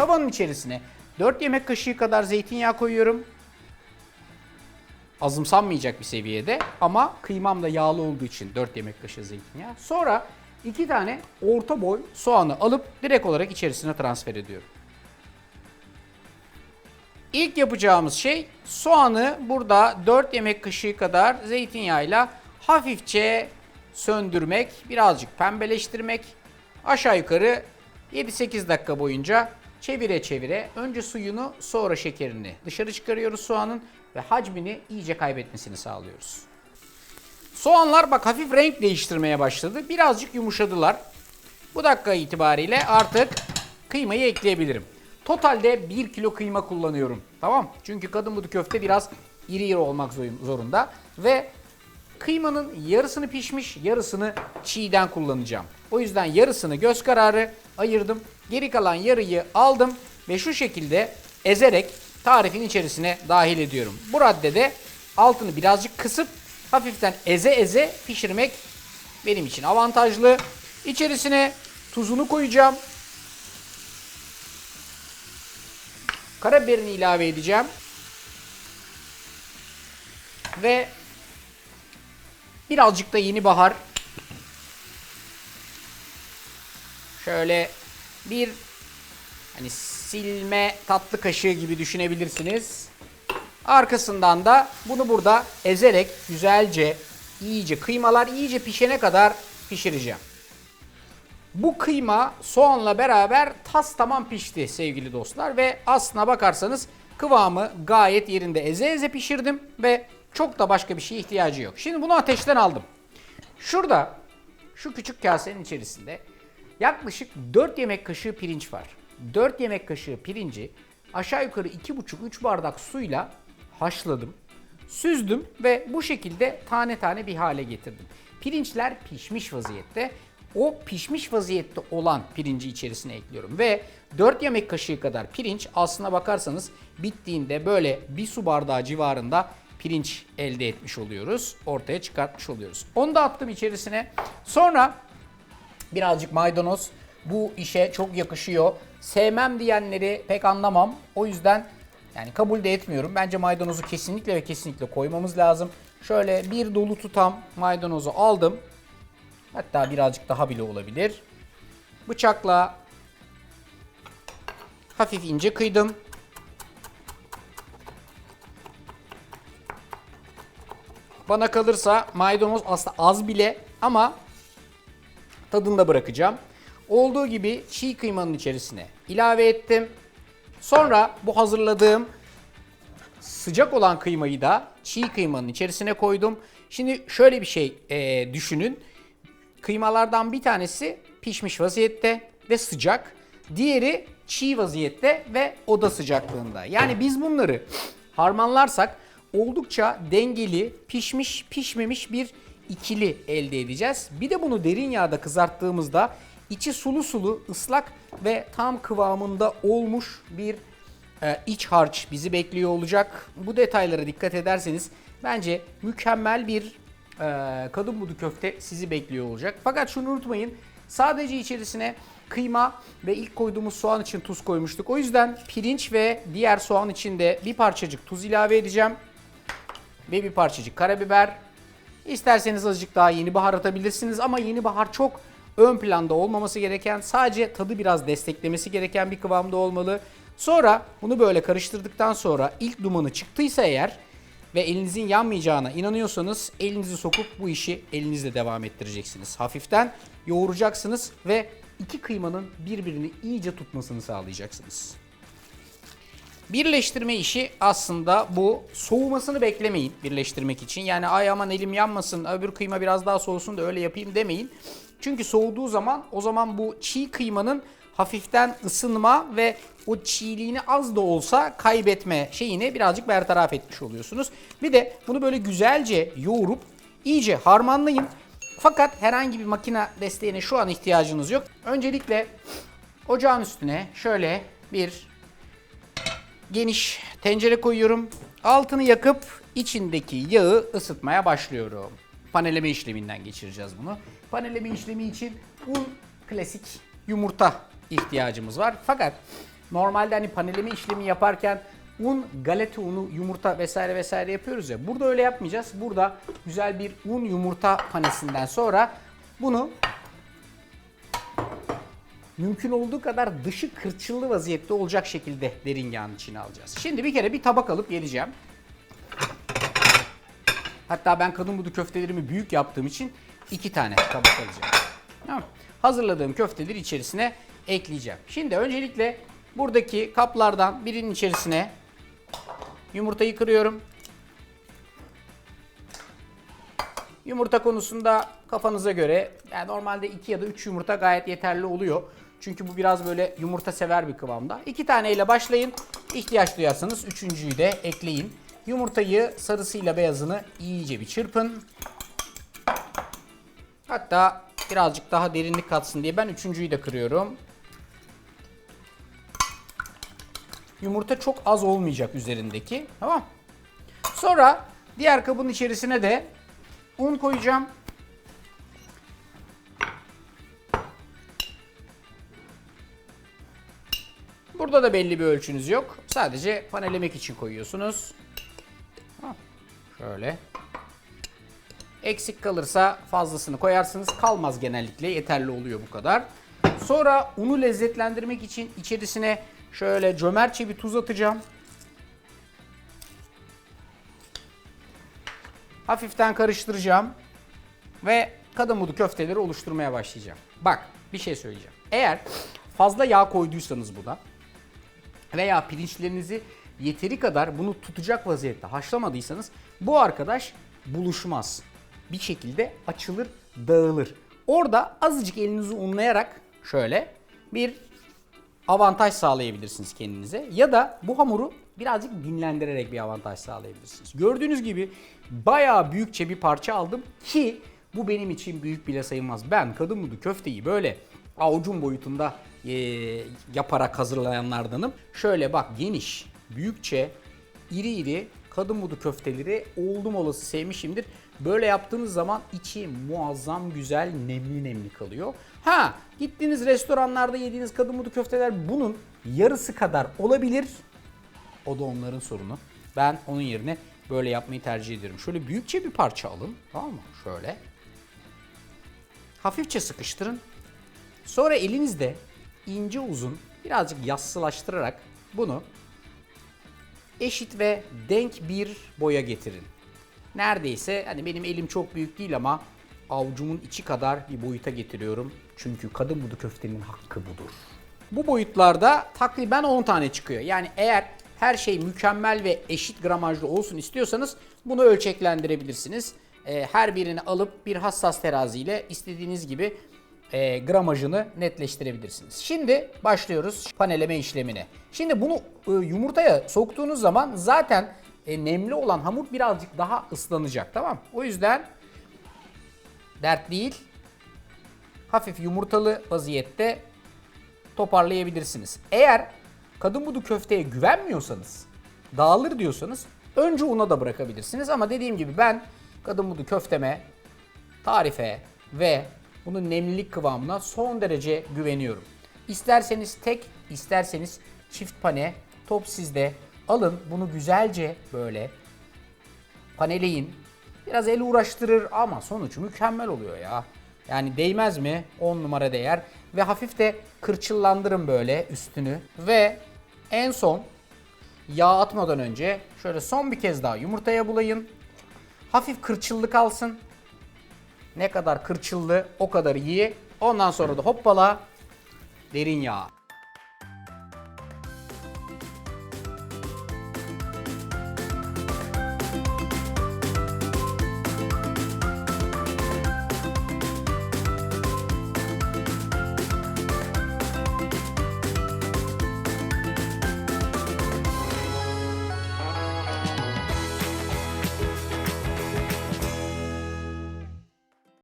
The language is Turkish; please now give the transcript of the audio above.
Tavanın içerisine 4 yemek kaşığı kadar zeytinyağı koyuyorum. Azımsanmayacak bir seviyede ama kıymam da yağlı olduğu için 4 yemek kaşığı zeytinyağı. Sonra 2 tane orta boy soğanı alıp direkt olarak içerisine transfer ediyorum. İlk yapacağımız şey soğanı burada 4 yemek kaşığı kadar zeytinyağıyla hafifçe söndürmek, birazcık pembeleştirmek. Aşağı yukarı 7-8 dakika boyunca çevire çevire önce suyunu sonra şekerini dışarı çıkarıyoruz soğanın ve hacmini iyice kaybetmesini sağlıyoruz. Soğanlar bak hafif renk değiştirmeye başladı. Birazcık yumuşadılar. Bu dakika itibariyle artık kıymayı ekleyebilirim. Totalde 1 kilo kıyma kullanıyorum. Tamam? Çünkü kadın budu köfte biraz iri iri olmak zorunda. Ve kıymanın yarısını pişmiş, yarısını çiğden kullanacağım. O yüzden yarısını göz kararı ayırdım. Geri kalan yarıyı aldım ve şu şekilde ezerek tarifin içerisine dahil ediyorum. Bu raddede altını birazcık kısıp hafiften eze eze pişirmek benim için avantajlı. İçerisine tuzunu koyacağım. Karabiberini ilave edeceğim. Ve birazcık da yeni bahar. Şöyle bir hani silme tatlı kaşığı gibi düşünebilirsiniz. Arkasından da bunu burada ezerek güzelce iyice kıymalar iyice pişene kadar pişireceğim. Bu kıyma soğanla beraber tas tamam pişti sevgili dostlar ve aslına bakarsanız kıvamı gayet yerinde eze eze pişirdim ve çok da başka bir şeye ihtiyacı yok. Şimdi bunu ateşten aldım. Şurada şu küçük kasenin içerisinde yaklaşık 4 yemek kaşığı pirinç var. 4 yemek kaşığı pirinci aşağı yukarı 2,5-3 bardak suyla haşladım. Süzdüm ve bu şekilde tane tane bir hale getirdim. Pirinçler pişmiş vaziyette. O pişmiş vaziyette olan pirinci içerisine ekliyorum ve 4 yemek kaşığı kadar pirinç aslına bakarsanız bittiğinde böyle bir su bardağı civarında pirinç elde etmiş oluyoruz. Ortaya çıkartmış oluyoruz. Onu da attım içerisine. Sonra birazcık maydanoz bu işe çok yakışıyor. Sevmem diyenleri pek anlamam. O yüzden yani kabul de etmiyorum. Bence maydanozu kesinlikle ve kesinlikle koymamız lazım. Şöyle bir dolu tutam maydanozu aldım. Hatta birazcık daha bile olabilir. Bıçakla hafif ince kıydım. Bana kalırsa maydanoz aslında az bile ama tadında bırakacağım. Olduğu gibi çiğ kıymanın içerisine ilave ettim. Sonra bu hazırladığım sıcak olan kıymayı da çiğ kıymanın içerisine koydum. Şimdi şöyle bir şey e, düşünün. Kıymalardan bir tanesi pişmiş vaziyette ve sıcak. Diğeri çiğ vaziyette ve oda sıcaklığında. Yani biz bunları harmanlarsak oldukça dengeli, pişmiş, pişmemiş bir ikili elde edeceğiz. Bir de bunu derin yağda kızarttığımızda içi sulu sulu, ıslak ve tam kıvamında olmuş bir e, iç harç bizi bekliyor olacak. Bu detaylara dikkat ederseniz bence mükemmel bir e, kadın budu köfte sizi bekliyor olacak. Fakat şunu unutmayın. Sadece içerisine kıyma ve ilk koyduğumuz soğan için tuz koymuştuk. O yüzden pirinç ve diğer soğan için de bir parçacık tuz ilave edeceğim. Ve bir parçacık karabiber. İsterseniz azıcık daha yeni bahar atabilirsiniz ama yeni bahar çok ön planda olmaması gereken, sadece tadı biraz desteklemesi gereken bir kıvamda olmalı. Sonra bunu böyle karıştırdıktan sonra ilk dumanı çıktıysa eğer ve elinizin yanmayacağına inanıyorsanız elinizi sokup bu işi elinizle devam ettireceksiniz. Hafiften yoğuracaksınız ve iki kıymanın birbirini iyice tutmasını sağlayacaksınız. Birleştirme işi aslında bu. Soğumasını beklemeyin birleştirmek için. Yani ay aman elim yanmasın, öbür kıyma biraz daha soğusun da öyle yapayım demeyin. Çünkü soğuduğu zaman o zaman bu çiğ kıymanın hafiften ısınma ve o çiğliğini az da olsa kaybetme şeyini birazcık bertaraf etmiş oluyorsunuz. Bir de bunu böyle güzelce yoğurup iyice harmanlayın. Fakat herhangi bir makine desteğine şu an ihtiyacınız yok. Öncelikle ocağın üstüne şöyle bir geniş tencere koyuyorum. Altını yakıp içindeki yağı ısıtmaya başlıyorum. Paneleme işleminden geçireceğiz bunu. Paneleme işlemi için un, klasik yumurta ihtiyacımız var. Fakat Normalde hani paneleme işlemi yaparken un, galeta unu, yumurta vesaire vesaire yapıyoruz ya. Burada öyle yapmayacağız. Burada güzel bir un yumurta panesinden sonra bunu mümkün olduğu kadar dışı kırçıllı vaziyette olacak şekilde derin yağın içine alacağız. Şimdi bir kere bir tabak alıp geleceğim. Hatta ben kadın budu köftelerimi büyük yaptığım için iki tane tabak alacağım. Tamam. Hazırladığım köfteleri içerisine ekleyeceğim. Şimdi öncelikle buradaki kaplardan birinin içerisine yumurtayı kırıyorum. Yumurta konusunda kafanıza göre yani normalde 2 ya da 3 yumurta gayet yeterli oluyor. Çünkü bu biraz böyle yumurta sever bir kıvamda. 2 taneyle başlayın. İhtiyaç duyarsanız üçüncüyü de ekleyin. Yumurtayı sarısıyla beyazını iyice bir çırpın. Hatta birazcık daha derinlik katsın diye ben üçüncüyü de kırıyorum. Yumurta çok az olmayacak üzerindeki. Tamam. Sonra diğer kabın içerisine de un koyacağım. Burada da belli bir ölçünüz yok. Sadece panelemek için koyuyorsunuz. Şöyle. Eksik kalırsa fazlasını koyarsınız. Kalmaz genellikle. Yeterli oluyor bu kadar. Sonra unu lezzetlendirmek için içerisine şöyle cömertçe bir tuz atacağım. Hafiften karıştıracağım. Ve kadın köfteleri oluşturmaya başlayacağım. Bak bir şey söyleyeceğim. Eğer fazla yağ koyduysanız buna veya pirinçlerinizi yeteri kadar bunu tutacak vaziyette haşlamadıysanız bu arkadaş buluşmaz. Bir şekilde açılır, dağılır. Orada azıcık elinizi unlayarak şöyle bir avantaj sağlayabilirsiniz kendinize. Ya da bu hamuru birazcık dinlendirerek bir avantaj sağlayabilirsiniz. Gördüğünüz gibi bayağı büyükçe bir parça aldım ki bu benim için büyük bile sayılmaz. Ben kadın budu köfteyi böyle avucum boyutunda eee, yaparak hazırlayanlardanım. Şöyle bak geniş, büyükçe, iri iri kadın budu köfteleri oldum olası sevmişimdir. Böyle yaptığınız zaman içi muazzam güzel nemli nemli kalıyor. Ha gittiğiniz restoranlarda yediğiniz kadın budu köfteler bunun yarısı kadar olabilir. O da onların sorunu. Ben onun yerine böyle yapmayı tercih ediyorum. Şöyle büyükçe bir parça alın. Tamam mı? Şöyle. Hafifçe sıkıştırın. Sonra elinizde ince uzun birazcık yassılaştırarak bunu eşit ve denk bir boya getirin. Neredeyse hani benim elim çok büyük değil ama avucumun içi kadar bir boyuta getiriyorum. Çünkü kadın budu köftenin hakkı budur. Bu boyutlarda takriben 10 tane çıkıyor. Yani eğer her şey mükemmel ve eşit gramajlı olsun istiyorsanız bunu ölçeklendirebilirsiniz. Ee, her birini alıp bir hassas teraziyle istediğiniz gibi e, gramajını netleştirebilirsiniz. Şimdi başlıyoruz paneleme işlemine. Şimdi bunu e, yumurtaya soktuğunuz zaman zaten e, nemli olan hamur birazcık daha ıslanacak tamam? O yüzden dert değil. Hafif yumurtalı vaziyette toparlayabilirsiniz. Eğer kadın budu köfteye güvenmiyorsanız, dağılır diyorsanız önce una da bırakabilirsiniz. Ama dediğim gibi ben kadın budu köfteme, tarife ve bunun nemlilik kıvamına son derece güveniyorum. İsterseniz tek, isterseniz çift pane, top sizde. Alın bunu güzelce böyle paneleyin. Biraz el uğraştırır ama sonuç mükemmel oluyor ya. Yani değmez mi? 10 numara değer. Ve hafif de kırçıllandırın böyle üstünü. Ve en son yağ atmadan önce şöyle son bir kez daha yumurtaya bulayın. Hafif kırçıllık alsın. Ne kadar kırçıllı o kadar iyi. Ondan sonra da hoppala derin yağ.